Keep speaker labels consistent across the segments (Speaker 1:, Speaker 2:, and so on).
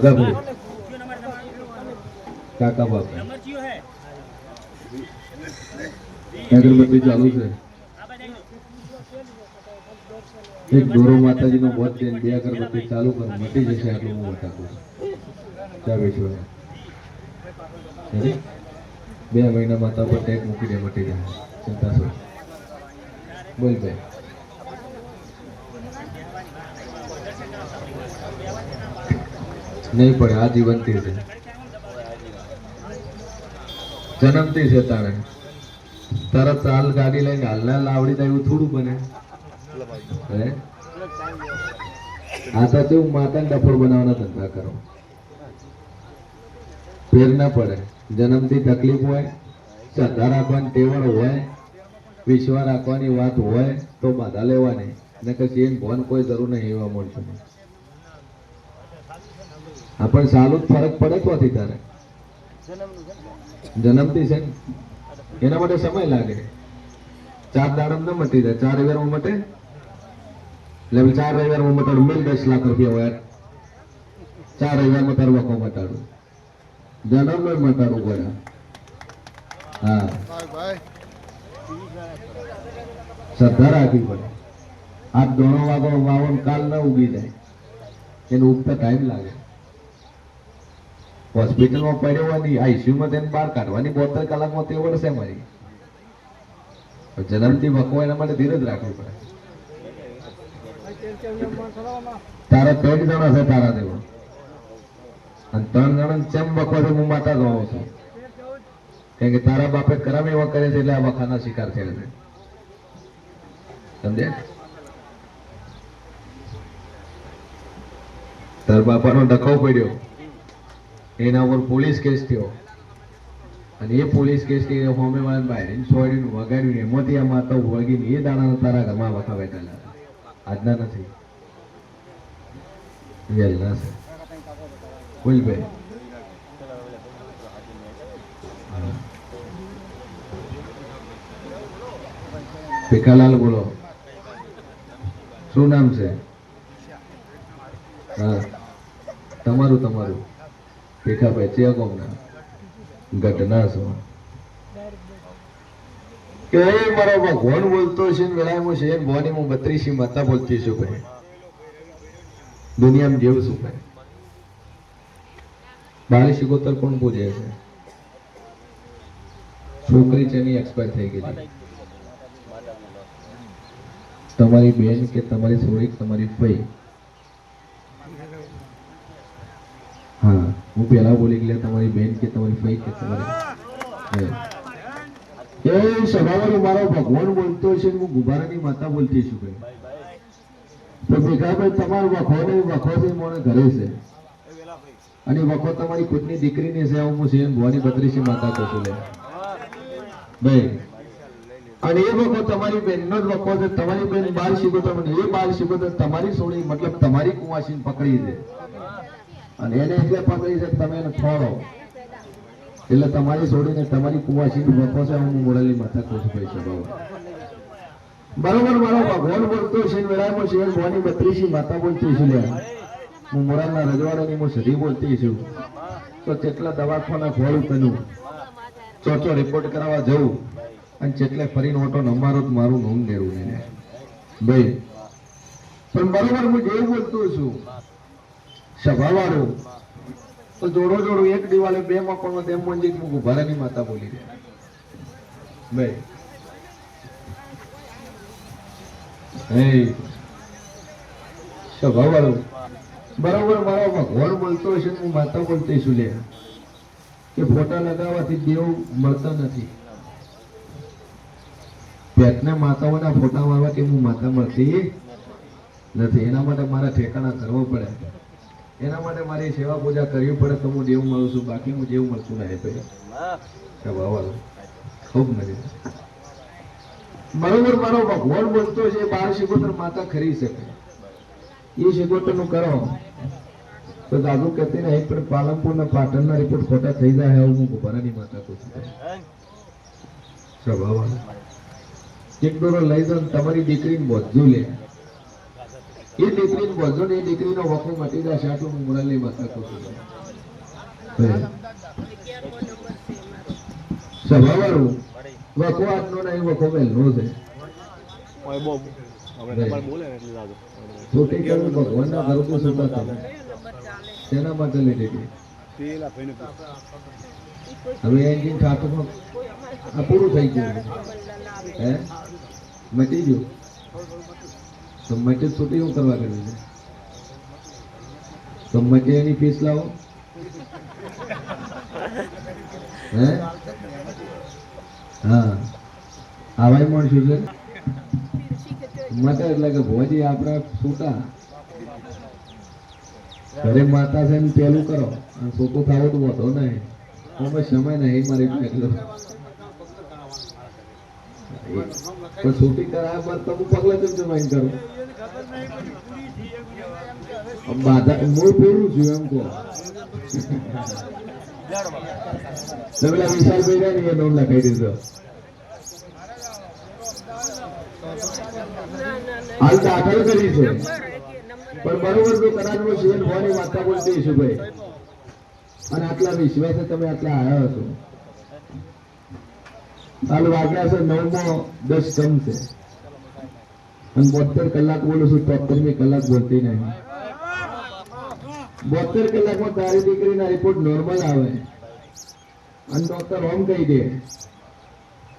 Speaker 1: બોલો કાકા બાપા. અગરબત્તી ચાલુ છે. એક દોરો માતાજીનો બોધ છે, બે અગરબત્તી ચાલુ કરો. મટી જશે આટલું હું બતાવું ચા બેસો બે મહિના માતા પર ટેક મૂકી દે મટી જાય. ચિંતા છો બોલ ભાઈ. નહીં પડે આ જીવનથી છે. જન્મથી છે તારે. તારા ચાલ ગાડી લઈને હાલના લાવડી થાય એવું થોડું બને. હે? આ તો કેવું માતાને ડફોડ બનાવવાના ધંધા કરો. ફેર ના પડે. જન્મથી તકલીફ હોય, શ્રદ્ધા રાખવાની ટેવડ હોય વિશ્વા રાખવાની વાત હોય, તો બાધા લેવાની. ને કશી એમ ભવન કોઈ જરૂર નહીં એવા મળશે આપણ સાલું જ ફરક પડે કોથી તારે? જન્મથી છે એના માટે સમય લાગે. ચાર દાડમ ન મટી જાય. ચાર રવિવારમાં મટે? લેવલ ચાર રવિવારમાં મટાડું. મિલ દસ લાખ રૂપિયા હોય. ચાર રવિવારમાં તારું વખો મટાડું. જન્મ મટાડું હોય હા. શ્રદ્ધા રાખવી પડે. આ દોણો વાગો વાવન કાલ ન ઉગી જાય. એનો ઉગતા ટાઈમ લાગે. હોસ્પિટલમાં પડ્યો હોવાની આઈસીયુમાં તેને બહાર કાઢવાની બોતેર કલાકમાં તે વળશે મારી જન્મથી વખો એના માટે ધીરજ રાખવી પડે. તારા ત્રણ જણા છે તારા દેવો અને ત્રણ જણા ચેમ વખવા છે હું માતા જોઉં છું. કારણ કે તારા બાપે કરમ એવા કરે છે એટલે આ વખાના શિકાર થયેલ છે. સમજે તાર બાપાનો ડખો પડ્યો. એના ઉપર પોલીસ કેસ થયો. અને એ પોલીસ કેસથી હોમે વાળા બહાર છોડીને વગાડ્યું એમાંથી આ માતા વળગીને એ દાણા તારા ઘરમાં વખા બેઠેલા આજના નથી. વહેલા છે. બોલ ભીખાલાલ બોલો. શું નામ છે? હા. તમારું તમારું. ભીખાભાઈ છે કોમના ઘટના શું કે એ મારો ભગવાન બોલતો છે ને વેળામાં છે ને ભવાની હું બત્રીસી માતા બોલતી છું ભાઈ. દુનિયામાં જેવું શું ભાઈ? બાળી શિકોતર કોણ પૂજે છે? છોકરી છે એની એક્સપાયર થઈ ગઈ છે. તમારી બેન કે તમારી સોળી તમારી ફઈ હા હું પહેલા બોલી ગયા, તમારી બેન કે તમારી ભાઈ કે તમારી એ સભાવાળો મારો ભગવાન બોલતો છે ને હું ગુબારાની માતા બોલતી છું ભાઈ. તો ભેગાભાઈ તમારો વખો ને વખો છે મોને ઘરે છે. અને વખો તમારી ખુદની દીકરીની છે, હું છે ભવાની બત્રીસી માતા કહું છું ભાઈ. અને એ વખો તમારી બેનનો જ વખો છે, તમારી બેન બાર શીખો, તમને એ બાર શીખો તો તમારી સોળી મતલબ તમારી કુવાસી પકડી છે અને એને એટલે પકડી છે તમે એને છોડો એટલે તમારી છોડીને તમારી કુવાસી વખો છે હું મોડેલી માથા કહું છું ભાઈ સ્વભાવ બરોબર. મારો ભગવાન બોલતો છે વેળામાં છે ભવાની બત્રીસી માતા બોલતી છે લ્યા. હું મોરાલના રજવાડાની હું સધી બોલતી છું તો કેટલા દવાખાના ખોળું કર્યું ચોચો રિપોર્ટ કરાવવા જવું અને જેટલે ફરીને ઓટો નંબર જ મારું નોંધ દેવું એને ભાઈ, પણ બરોબર, હું જેવું બોલતો છું. સભાવાળું. તો જોડો જોડો એક દિવાલે બે મકોનમાં તેમ મંદિર મૂકું ભરાની માતા બોલી રહ્યા ભાઈ. સભાવાળું. બરાબર મારો ભગવાન બોલતો હશે હું માતા બોલતી છું લે. કે ફોટા લગાવવાથી દેવ મળતા નથી. પેટના માતાઓના ફોટા મારવાથી હું માતા મળતી નથી. એના માટે મારા ઠેકાણા કરવો પડે. એના માટે મારી સેવા પૂજા કરવી પડે તો હું જેવું મળું છું, બાકી હું જેવું મળતું નહીં ભાઈ. ખૂબ મજા બરોબર મારો ભગવાન બોલતો છે, બાર શિકોતર માતા ખરી શકે. એ શિકોતરનું કરો. તો દાદુ કહેતી નહીં પણ પાલનપુર ના પાટણ ના રિપોર્ટ ખોટા થઈ જાય હું ભરાની માતા કહું છું સ્વભાવ એક દોરો લઈ દો તમારી દીકરીને બધું લે. એ દીકરીને બોલજો ને એ દીકરીનો વખો મટી જશે આટલું હું મુરલી માતા કહું છું. ભાઈ. વખો આજનો નહીં વખો વહેલો છે.
Speaker 2: ઓય બહુ આપણે તમારે બોલે ને
Speaker 1: છોટી કરવું ભગવાનના ઘરથી સુતા માટે લીધી હવે એન્જિન ઠાકોર આ પૂરું થઈ ગયું. હે? મટી ગયું. તો મટી છૂટી શું કરવા કર્યું છે? તો એની ફીસ લાવો. હે? હા. આવાય મળશું છે? મટે એટલે કે ભોજી આપણા છૂટા ઘરે માતા છે પેલું કરો. અને છૂટું ખાવું તો વધો નહીં. અમે સમય નહીં મારી એટલો પણ છૂટી કરાયા બાદ તમે પગલા કેમ જમાઈન કરો. હાલ દાખલ કરીશું. પણ બરોબર તો કદાચ હું શિવન ભવાની વાર્તા બોલતી છું ભાઈ. અને આટલા વિશ્વાસે તમે આટલા આવ્યા છો હાલ વાગ્યા છે નવમો, દસ કમ છે અને બોતેર કલાક બોલું છું તોતેરમી કલાક બોલતી નહીં. બોતેર કલાકમાં તારી દીકરીના રિપોર્ટ નોર્મલ આવે. અને ડોક્ટર હોમ કહી દે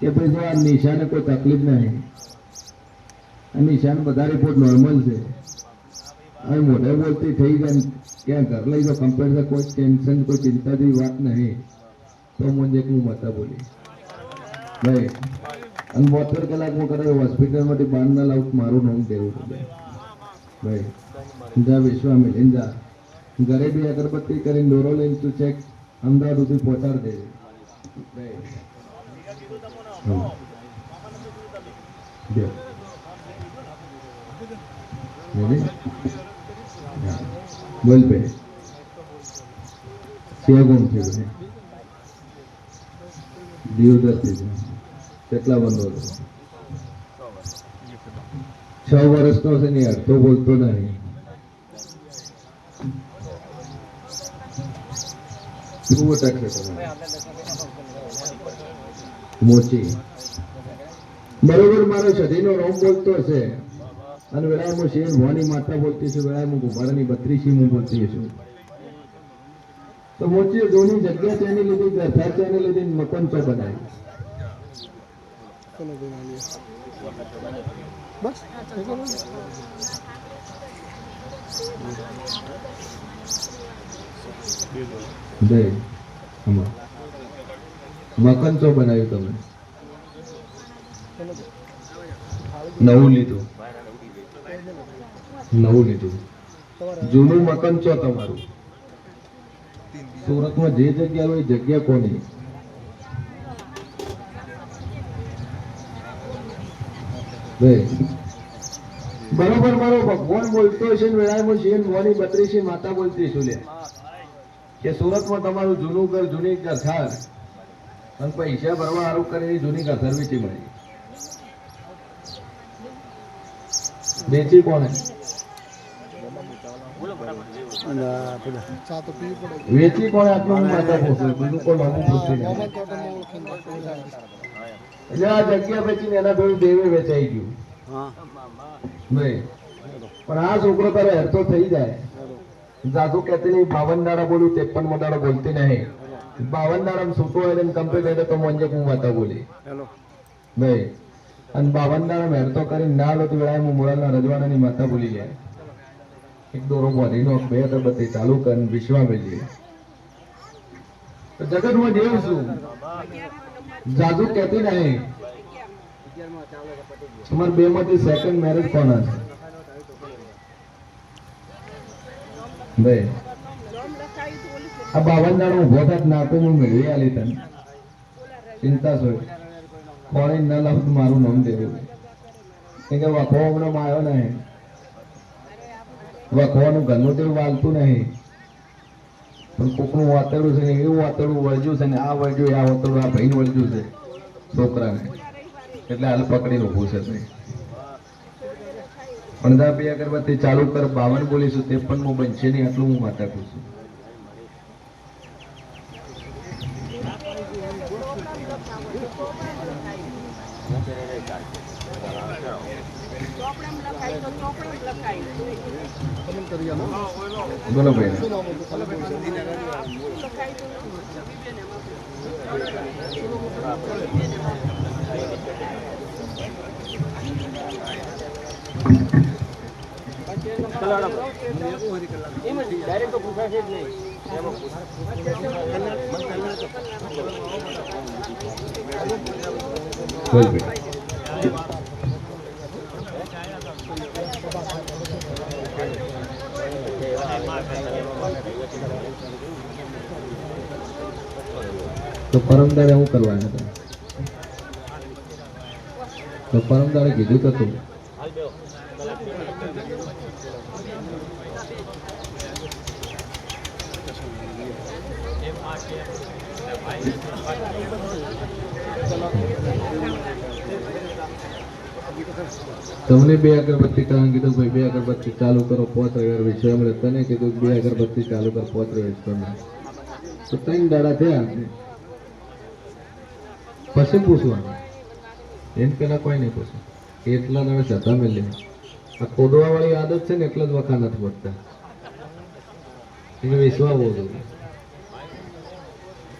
Speaker 1: કે ભાઈ જો આ નિશાને કોઈ તકલીફ નહીં. આ નિશાન બધા રિપોર્ટ નોર્મલ છે. હવે મોઢે બોલતી થઈ જાય ને, ક્યાં ઘર લઈ જાઓ કમ્પ્યુટર કોઈ ટેન્શન કોઈ ચિંતા જેવી વાત નહીં. તો મને હું મતા બોલી. ભાઈ અને બોતેર કલાક હું કદાચ હોસ્પિટલમાંથી બહાર ના લાવું મારું નામ દેવું છે ભાઈ, જા વિશ્વામી લઈને જા. ઘરે બી અગરબત્તી કરીને દોરો લઈને તું ચેક અમદાવાદ સુધી પહોંચાડ દે. બોલ બે સેવા ગુમ છે ભાઈ. દિવદર્થી છે. કેટલા બંધો છે? છ વર્ષનો છે ને અડધો બોલતો નહીં. શું મોચી. બરોબર, મારો સદીનો રોમ બોલતો હશે. અને વેળાએ હું શેર ભવાની માતા બોલતી છું વેળાએ હું બત્રીસી હું બોલતી છું. તો મોચી દોની જગ્યા તેની લીધી, ગરથા તેની લીધી, મકાન ચો બનાવી.
Speaker 2: ભાઈ આવીએ બસ
Speaker 1: જય આમાં. મકાન ચો બનાવ્યું તમે. નવું લીધું. નવું લીધું. જૂનું મકાન ચો તમારું? સુરતમાં જે જગ્યા હોય જગ્યા કોની? બરોબર મારો ભગવાન બોલતો છે વેળામાં શેન મોની બત્રીસી માતા બોલતી છું લે. કે સુરતમાં તમારું જૂનું ઘર, જૂની કથાર અને પૈસા ભરવા સારું કરીને જૂની કથાર વેચી મળી. વેચી કોને વેચી કોને આટલું માતા પૂછું બીજું કોઈ નામું પૂછતું નહીં. એટલે આ જગ્યા વેચીને એના ભેળું દેવે વેચાઈ ગયું.
Speaker 2: હા.
Speaker 1: નહીં. પણ આ છોકરો તારે હેરતો થઈ જાય. જાદુ કહેતી નહીં બાવન દાડા બોલું ત્રેપન દાડા બોલતી નહીં. બાવન દાડા છૂટો હોય ને કમ્પ્લીટ હોય તો મંજે હું માતા બોલી નહીં. અને બાવન દાડા મહેરતો કરીને ના લો તો વેળાએ હું મુળાના રજવાડાની માતા બોલી જાય. એક દોરો બોધીનો બે અગરબત્તી ચાલુ કરીને વિશ્વા મેળવી તો જગતમાં દેવ છું. જાદુ કહેતી નહીં તમારે બે માંથી સેકન્ડ મેરેજ કોના છે. ભાઈ, આ બાવન દાડો ઊભો થાત નાતો હું મેળવી આલી તને. ચિંતા સોય કોણે ન લાવું મારું નામ દેવું. કે વખો હમણાં આવ્યો નહીં. વખવાનું ઘરનું તેવું વાલતું નહીં. પણ કોકનું વાતડું છે એવું વાતડું વળજ્યું છે ને આ વળજ્યું આ વાતડું, આ ભાઈ વળજ્યું છે છોકરાને. એટલે હાલ પકડીને ઊભું છે ભાઈ અણધા બે અગરબત્તી ચાલુ કર, બાવન બોલીશું તે પણ હું બનશે નહીં, આટલું હું માતા કહું છું.
Speaker 3: ચોપડે લખાય, તો ચોપડે લખાય.
Speaker 1: બોલો ભાઈ
Speaker 3: ડાયરેક્ટ તો પૂછાશે
Speaker 1: બોલ ભાઈ તો પરમ દાડે શું કરવાનું હતું? તો પરમ દાડે કીધું તો તું તમને બે અગરબત્તી કારણ કીધું, ભાઈ, બે અગરબત્તી ચાલુ કરો પોત અગર વિષય મળે તને કીધું, બે અગરબત્તી ચાલુ કરો, પોત વિષય તો ત્રણ દાડા થયા. પછી પૂછવાનું. એમ પેલા કોઈ નહીં પૂછે. એટલા દાડે જતા મેલે આ ખોદવા વાળી આદત છે ને, એટલા જ વખા નથી પડતા એને વિશ્વા બહુ જોઈએ.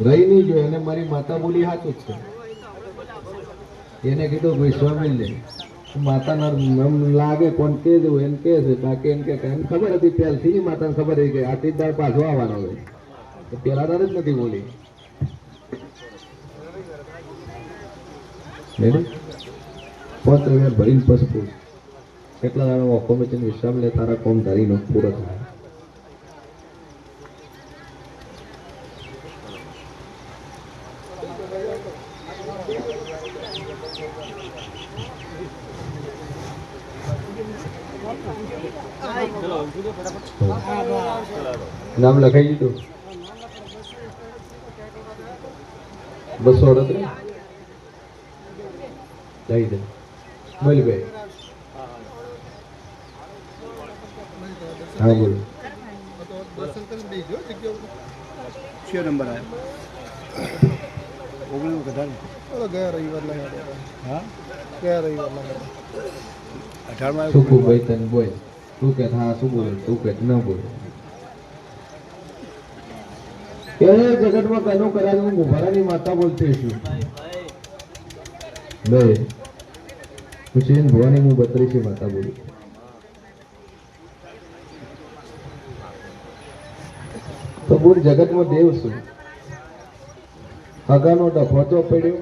Speaker 1: રહી નહીં જોઈએ એને મારી માતા બોલી સાચું જ છે. એને કીધું વિશ્વા લે. માતાના એમ લાગે, કોણ કે દેવું એને કે છે, બાકી એમ કે એમ ખબર હતી પહેલથી જ માતાને ખબર હતી કે આટલી દાળ પાછો આવવાનો હોય. પેલા દાડ જ નથી બોલી. મેડમ પાંચ રૂપિયા ભરીને પૂછ કેટલા દાડો ઓખો મેચન વિશ્રામ લે, તારા કોમ ધરીનો પૂરો થાય. નામ લખાઈ દીધું? બસો અડત્રીસ? લઈ દે બોલ ભાઈ હા બોલો.
Speaker 2: છે નંબર આવ્યો ઓગણીસ વધારે.
Speaker 4: ગયા રવિવારના યાદ
Speaker 2: હા?
Speaker 4: ગયા રવિવારના યાદ
Speaker 2: અઢારમાં
Speaker 1: શું કહું ભાઈ તને બોલ. તું કે હા શું બોલ? તું કે ન બોલે. કે જગતમાં કનું કરાયું હું ગુભારાની માતા બોલતી છું બે હું ભવાની હું બત્રીસી માતા બોલું. તો બોલ, જગતમાં દેવ છું હગાનો ડફોચો પડ્યો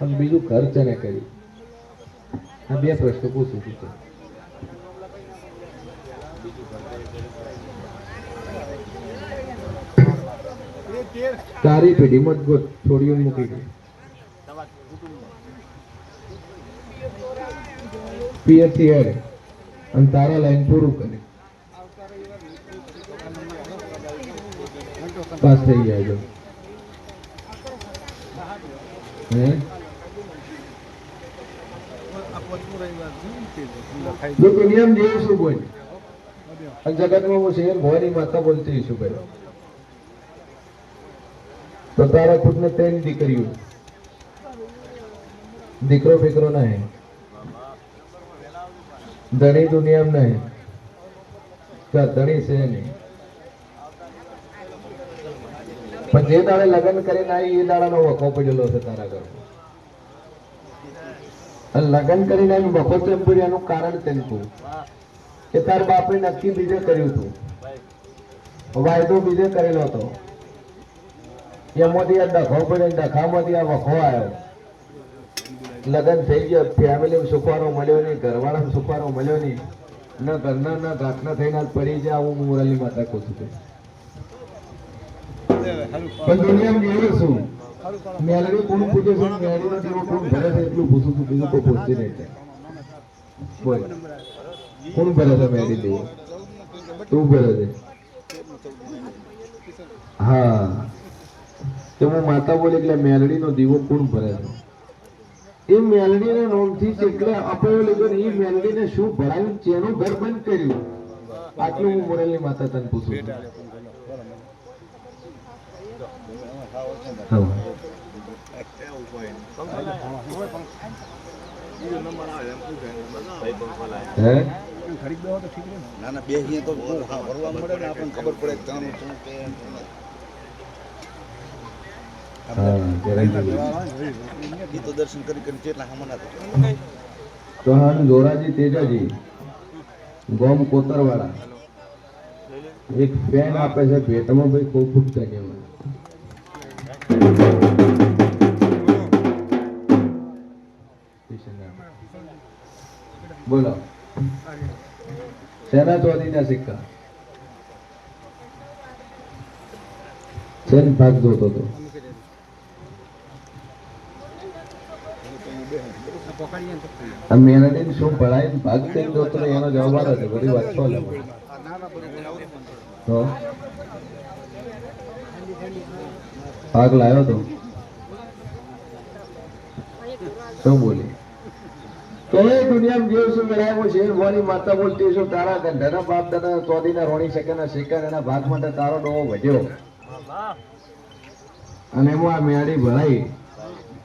Speaker 1: અને બીજું ઘર ચને કર્યું? આ બે પ્રશ્નો પૂછું છું તારી પેઢીમાં જ છોડીઓ મૂકી ગઈ પિયરથી હેડ અને તારા લાઈન પૂરું કરે. પાસ થઈ ગયા જો. હે?
Speaker 4: ને
Speaker 1: દુનિયામાં જેવું શું બોલ? અને જગતમાં હું શેર ભવાની માતા બોલતી છું ભાઈ. તો તારા ખુદને ત્રણ દીકરીઓ. દીકરો ફીકરો નહીં ધણી દુનિયામાં નહીં. કે ધણી છે નહીં પણ જે દાડે લગ્ન કરીને આવી, એ દાડાનો વખો પડેલો છે તારા ઘરમાં લગ્ન કરીને આવી વખો કેમ પડ્યો કારણ તેમ તું કે તાર બાપે નક્કી બીજે કર્યું હતું વાયદો બીજે કરેલો હતો. એમાંથી આ ડખો પડ્યો ડખામાંથી આ વખો આવ્યો. લગ્ન થઈ ગયો ફેમિલી સુપારો મળ્યો નહીં ઘરવાળા સુપારો મળ્યો નહીં. ન ઘરના, ન ઘાટના થઈને પડી જાય હું મુરલી માતા કહું છું પણ દુનિયામાં જેવું છું, મેલડી કોણ પૂછે છે? મેલડીનો જેવો કોણ ભરે છે? એટલું પૂછું છું, બીજું કોઈ પૂછતી નહીં બોલ. કોણ ભરે છે મેલડી દીવો? તું ભરે છે. હા. તો હું માતા બોલી એટલે મેલડીનો દીવો કોણ ભરે છે? એ મેલડીના નોમથી એટલે અપાયો ને એ મેલડીને શું ભણાવ્યું ચેનું ઘર બંધ કર્યું. આટલું હું મોરલી માતા તને પૂછું
Speaker 5: ખબર પડે કે કામ શું કે
Speaker 1: હા ગેરંટી
Speaker 5: એ તો દર્શન કરી કરીને કેટલા હમણાં હતા
Speaker 1: ચૌહાણ ગોરાજી તેજાજી ગોમ કોતરવાળા. એક ફેન આપે છે ભેટમાં ભાઈ ખૂબ ખૂબ ધન્યવાદ બોલો. શેના ચોરીના સિક્કા. શેન ભાગ જોતો હતો. મેનડીને શું ભણાઈને ભાગ કરીને જોતો હતો એનો જવાબ આવે છે બધી વાત છો લે તો? ભાગ લાવ્યો તો? શું બોલી? તો એ દુનિયામાં જેવ શું મેળાવ્યો છે મોની માતા બોલતી શું તારા ગંધાના બાપ દાદા ચોદીના રોણી શકેના શેકર એના ભાગ માટે તારો ડોવો વધ્યો. અને એમાં આ મેળી ભરાઈ.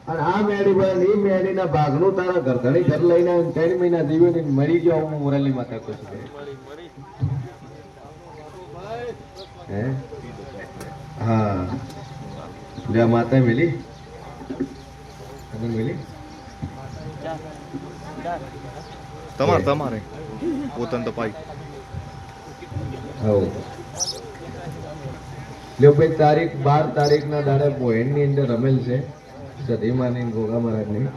Speaker 1: અને આ મેળી પણ એ મેળીના ભાગનું તારા ઘરધણી ઘર લઈને ત્રણ મહિના જીવ્યો ને મરી ગયો હું મુરલી માતા કહું છું. હે? હા. લે માતા મિલી? અને મિલી?
Speaker 2: તમારે તમારે. પોતાને તો પાઈ.
Speaker 1: હવ. લ્યો ભાઈ તારીખ બાર તારીખના દાડે પોહેણની અંદર રમેલ છે. સધીમાની ને ગોગા મહારાજની.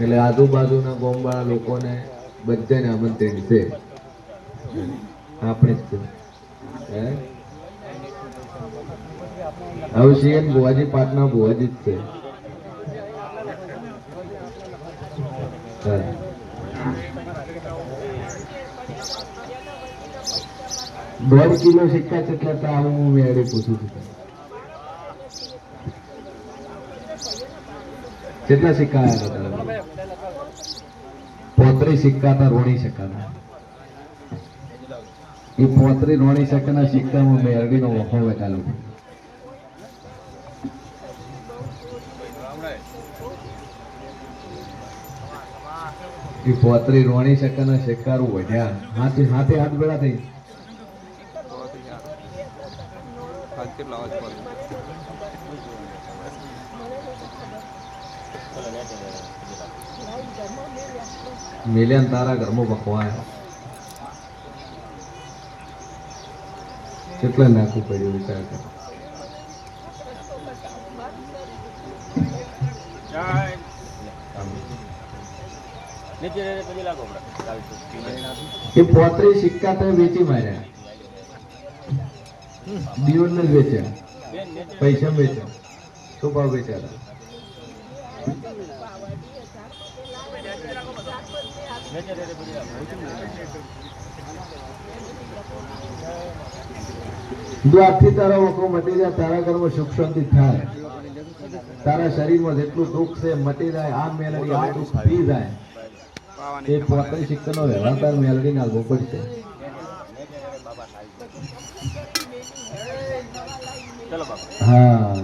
Speaker 1: એટલે આજુબાજુના ગોમવાળા લોકોને બધાને આમંત્રિત છે. આપણે જ છે. હવે સીએન બુવાજી પાટના બુવાજી જ છે. હા. દોઢ કિલો સિક્કા કેટલા હતા આવું હું મેળે પૂછું છું. કેટલા સિક્કા આવ્યા હતા પોત્રીસ સિક્કા હતા રોણી શકાના એ પોત્રી રોણી શકાના સિક્કામાં મેરડીનો વખો વેચાલો એ પોત્રી રોણી શકાના શેકારું વધ્યા. હાથે હાથે હાથ બેડા થઈ.
Speaker 2: કેટલા અવાજ પડે
Speaker 1: મિલિયન તારા ઘરમાં બકવાય કેટલા નાખવું પડ્યું વિચાર કર એ પોત્રી સિક્કા તો વેચી માર્યા. દિવસ જ વેચ્યા પૈસા વેચ્યા શું ભાવ વેચ્યા જો આજથી તારા વખો મટી જાય, તારા ઘરમાં સુખ શાંતિ થાય. તારા શરીરમાં જેટલું દુઃખ છે, મટી જાય, આ મેલડી આ દુઃખ પી જાય. એ પોતે શિક્ષણનો વ્યવહાર તાર મેલડી નાખવો પડશે. હા.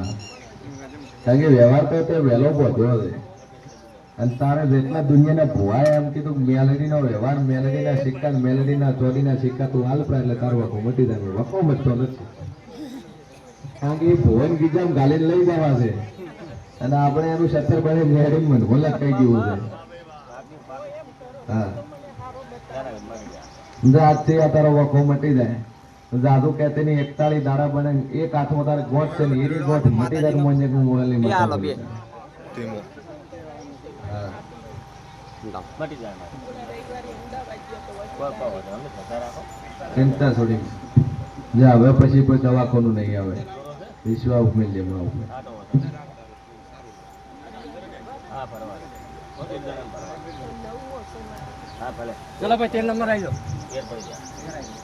Speaker 1: કારણ કે વ્યવહાર તો તે વહેલો પહોંચ્યો છે અને તારે જેટલા દુનિયાના ભુવાએ એમ કીધું મેલડીનો વ્યવહાર મેલડીના સિક્કા મેલડીના ચોરીના સિક્કા તું હાલ પ્રા એટલે તારો વખો મટી જાય. વખો મટતો નથી. કારણ કે એ ભુવન ગીજામ ગાલીને લઈ જવા છે. અને આપણે એનું સત્તર બને મને મનભો લખાઈ ગયું છે. હા. આજથી આ તારો વખો મટી જાય. જાદુ કહેતે ની એકતાળી દાડા બને એક હાથ વધારે ગોઠ છે ને એની ગોઠ મટી જાય તો મને હું મોરલી હા. મટી જાય. ચિંતા છોડી જા હવે પછી કોઈ દવાખાનું નહીં આવે. વિશ્વા ઉમેલ જેમાં ઉપમેલ
Speaker 3: ચલો ભાઈ તેલ નંબર આવી જાઓ